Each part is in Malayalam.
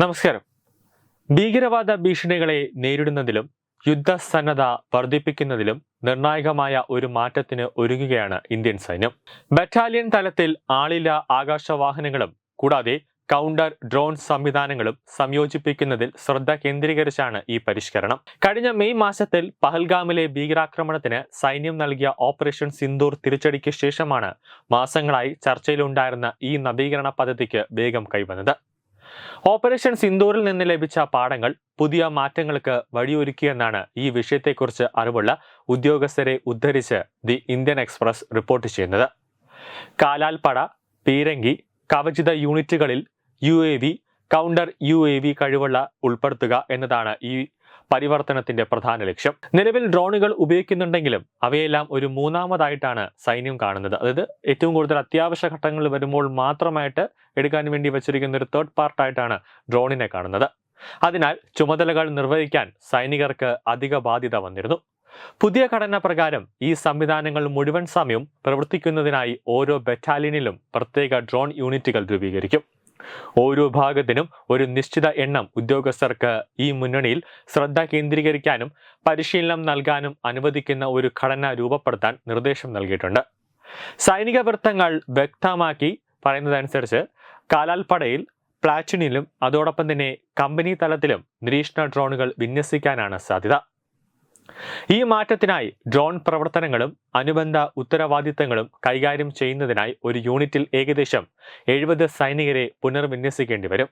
നമസ്കാരം. ഭീകരവാദ ഭീഷണികളെ നേരിടുന്നതിലും യുദ്ധസന്നദ്ധ വർദ്ധിപ്പിക്കുന്നതിലും നിർണായകമായ ഒരു മാറ്റത്തിന് ഒരുങ്ങുകയാണ് ഇന്ത്യൻ സൈന്യം. ബറ്റാലിയൻ തലത്തിൽ ആളില്ല ആകാശവാഹനങ്ങളും കൂടാതെ കൗണ്ടർ ഡ്രോൺ സംവിധാനങ്ങളും സംയോജിപ്പിക്കുന്നതിൽ ശ്രദ്ധ കേന്ദ്രീകരിച്ചാണ് ഈ പരിഷ്കരണം. കഴിഞ്ഞ മെയ് മാസത്തിൽ പഹൽഗാമിലെ ഭീകരാക്രമണത്തിന് സൈന്യം നൽകിയ ഓപ്പറേഷൻ സിന്ദൂർ തിരിച്ചടിക്ക് ശേഷമാണ് മാസങ്ങളായി ചർച്ചയിലുണ്ടായിരുന്ന ഈ നവീകരണ പദ്ധതിക്ക് വേഗം കൈവന്നത്. ഓപ്പറേഷൻ സിന്ദൂരിൽ നിന്ന് ലഭിച്ച പാഠങ്ങൾ പുതിയ മാറ്റങ്ങൾക്ക് വഴിയൊരുക്കിയെന്നാണ് ഈ വിഷയത്തെക്കുറിച്ച് അറിവുള്ള ഉദ്യോഗസ്ഥരെ ഉദ്ധരിച്ച് ദി ഇന്ത്യൻ എക്സ്പ്രസ് റിപ്പോർട്ട് ചെയ്യുന്നത്. കാലാൽപ്പട പീരങ്കി കവചിത യൂണിറ്റുകളിൽ U A V counter U A V കഴിവുള്ള ഉൾപ്പെടുത്തുക എന്നതാണ് ഈ പരിവർത്തനത്തിന്റെ പ്രധാന ലക്ഷ്യം. നിലവിൽ ഡ്രോണുകൾ ഉപയോഗിക്കുന്നുണ്ടെങ്കിലും അവയെല്ലാം ഒരു മൂന്നാമതായിട്ടാണ് സൈന്യം കാണുന്നത്. അതായത് ഏറ്റവും കൂടുതൽ അത്യാവശ്യ ഘട്ടങ്ങളിൽ വരുമ്പോൾ മാത്രമായിട്ട് എടുക്കാൻ വേണ്ടി വെച്ചിരിക്കുന്ന ഒരു തേർഡ് പാർട്ടായിട്ടാണ് ഡ്രോണിനെ കാണുന്നത്. അതിനാൽ ചുമതലകൾ നിർവഹിക്കാൻ സൈനികർക്ക് അധിക ബാധ്യത വന്നിരുന്നു. പുതിയ ഘടന പ്രകാരം ഈ സംവിധാനങ്ങൾ മുഴുവൻ സമയം പ്രവർത്തിക്കുന്നതിനായി ഓരോ ബറ്റാലിയനിലും പ്രത്യേക ഡ്രോൺ യൂണിറ്റുകൾ രൂപീകരിക്കും. ഓരോ ഭാഗത്തിനും ഒരു നിശ്ചിത എണ്ണം ഉദ്യോഗസ്ഥർക്ക് ഈ മുന്നണിയിൽ ശ്രദ്ധ കേന്ദ്രീകരിക്കാനും പരിശീലനം നൽകാനും അനുവദിക്കുന്ന ഒരു ഘടന രൂപപ്പെടുത്താൻ നിർദ്ദേശം നൽകിയിട്ടുണ്ട്. സൈനിക വൃത്തങ്ങൾ വ്യക്തമാക്കി പറയുന്നതനുസരിച്ച് കാലാൽപ്പടയിൽ പ്ലാറ്റിനിലും അതോടൊപ്പം തന്നെ കമ്പനി തലത്തിലും നിരീക്ഷണ ഡ്രോണുകൾ വിന്യസിക്കാനാണ് സാധ്യത. ഈ മാറ്റത്തിനായി ഡ്രോൺ പ്രവർത്തനങ്ങളും അനുബന്ധ ഉത്തരവാദിത്തങ്ങളും കൈകാര്യം ചെയ്യുന്നതിനായി ഒരു യൂണിറ്റിൽ ഏകദേശം എഴുപത് സൈനികരെ പുനർവിന്യസിക്കേണ്ടി വരും.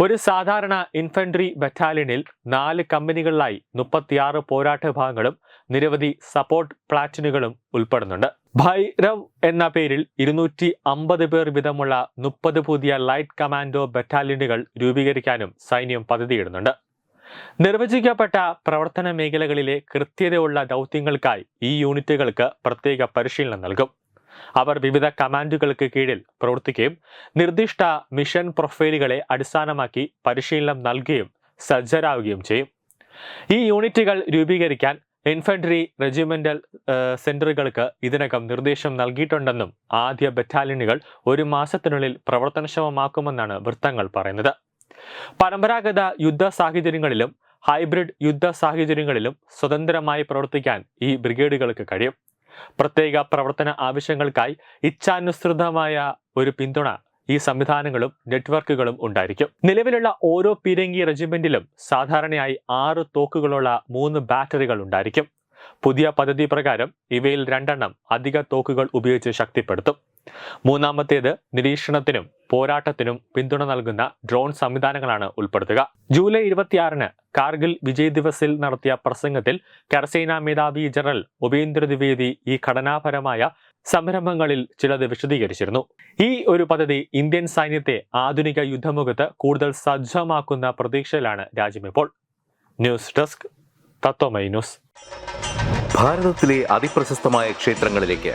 ഒരു സാധാരണ ഇൻഫൻട്രി ബറ്റാലിയനിൽ നാല് കമ്പനികളിലായി മുപ്പത്തിയാറ് പോരാട്ട വിഭാഗങ്ങളും നിരവധി സപ്പോർട്ട് പ്ലാറ്റിനുകളും ഉൾപ്പെടുന്നുണ്ട്. ഭൈരവ് എന്ന പേരിൽ ഇരുന്നൂറ്റി അമ്പത് പേർ വീതമുള്ള മുപ്പത് പുതിയ ലൈറ്റ് കമാൻഡോ ബറ്റാലിയനുകൾ രൂപീകരിക്കാനും സൈന്യം പദ്ധതിയിടുന്നുണ്ട്. നിർവചിക്കപ്പെട്ട പ്രവർത്തന മേഖലകളിലെ കൃത്യതയുള്ള ദൗത്യങ്ങൾക്കായി ഈ യൂണിറ്റുകൾക്ക് പ്രത്യേക പരിശീലനം നൽകും. അവർ വിവിധ കമാൻഡുകൾക്ക് കീഴിൽ പ്രവർത്തിക്കുകയും നിർദ്ദിഷ്ട മിഷൻ പ്രൊഫൈലുകളെ അടിസ്ഥാനമാക്കി പരിശീലനം നൽകുകയും സജ്ജരാകുകയും ചെയ്യും. ഈ യൂണിറ്റുകൾ രൂപീകരിക്കാൻ ഇൻഫൻട്രി റെജിമെന്റൽ സെന്ററുകൾക്ക് ഇതിനകം നിർദ്ദേശം നൽകിയിട്ടുണ്ടെന്നും ആദ്യ ബറ്റാലിയനുകൾ ഒരു മാസത്തിനുള്ളിൽ പ്രവർത്തനക്ഷമമാക്കുമെന്നാണ് വൃത്തങ്ങൾ പറയുന്നത്. പരമ്പരാഗത യുദ്ധ സാഹചര്യങ്ങളിലും ഹൈബ്രിഡ് യുദ്ധ സാഹചര്യങ്ങളിലും സ്വതന്ത്രമായി പ്രവർത്തിക്കാൻ ഈ ബ്രിഗേഡുകൾക്ക് കഴിയും. പ്രത്യേക പ്രവർത്തന ആവശ്യങ്ങൾക്കായി ഇച്ഛാനുസൃതമായ ഒരു പിന്തുണ ഈ സംവിധാനങ്ങളും നെറ്റ്വർക്കുകളും ഉണ്ടായിരിക്കും. നിലവിലുള്ള ഓരോ പീരങ്കി റെജിമെന്റിലും സാധാരണയായി ആറ് തോക്കുകളുള്ള മൂന്ന് ബാറ്ററികൾ ഉണ്ടായിരിക്കും. പുതിയ പദ്ധതി പ്രകാരം ഇവയിൽ രണ്ടെണ്ണം അധിക തോക്കുകൾ ഉപയോഗിച്ച് ശക്തിപ്പെടുത്തും. മൂന്നാമത്തേത് നിരീക്ഷണത്തിനും പോരാട്ടത്തിനും പിന്തുണ നൽകുന്ന ഡ്രോൺ സംവിധാനങ്ങളാണ് ഉൾപ്പെടുത്തുക. ജൂലൈ ഇരുപത്തിയാറിന് കാർഗിൽ വിജയ് ദിവസിൽ നടത്തിയ പ്രസംഗത്തിൽ കരസേനാ മേധാവി ജനറൽ ഉപേന്ദ്ര ദ്വിവേദി ഈ ഘടനാപരമായ സംരംഭങ്ങളിൽ ചിലത് വിശദീകരിച്ചിരുന്നു. ഈ ഒരു പദ്ധതി ഇന്ത്യൻ സൈന്യത്തെ ആധുനിക യുദ്ധമുഖത്ത് കൂടുതൽ സജ്ജമാക്കുന്ന പ്രതീക്ഷയിലാണ് രാജ്യം ഇപ്പോൾ ന്യൂസ് ഡെസ്ക് തത്വമൈ ന്യൂസ്. ഭാരതത്തിലെ അതിപ്രശസ്തമായ ക്ഷേത്രങ്ങളിലേക്ക്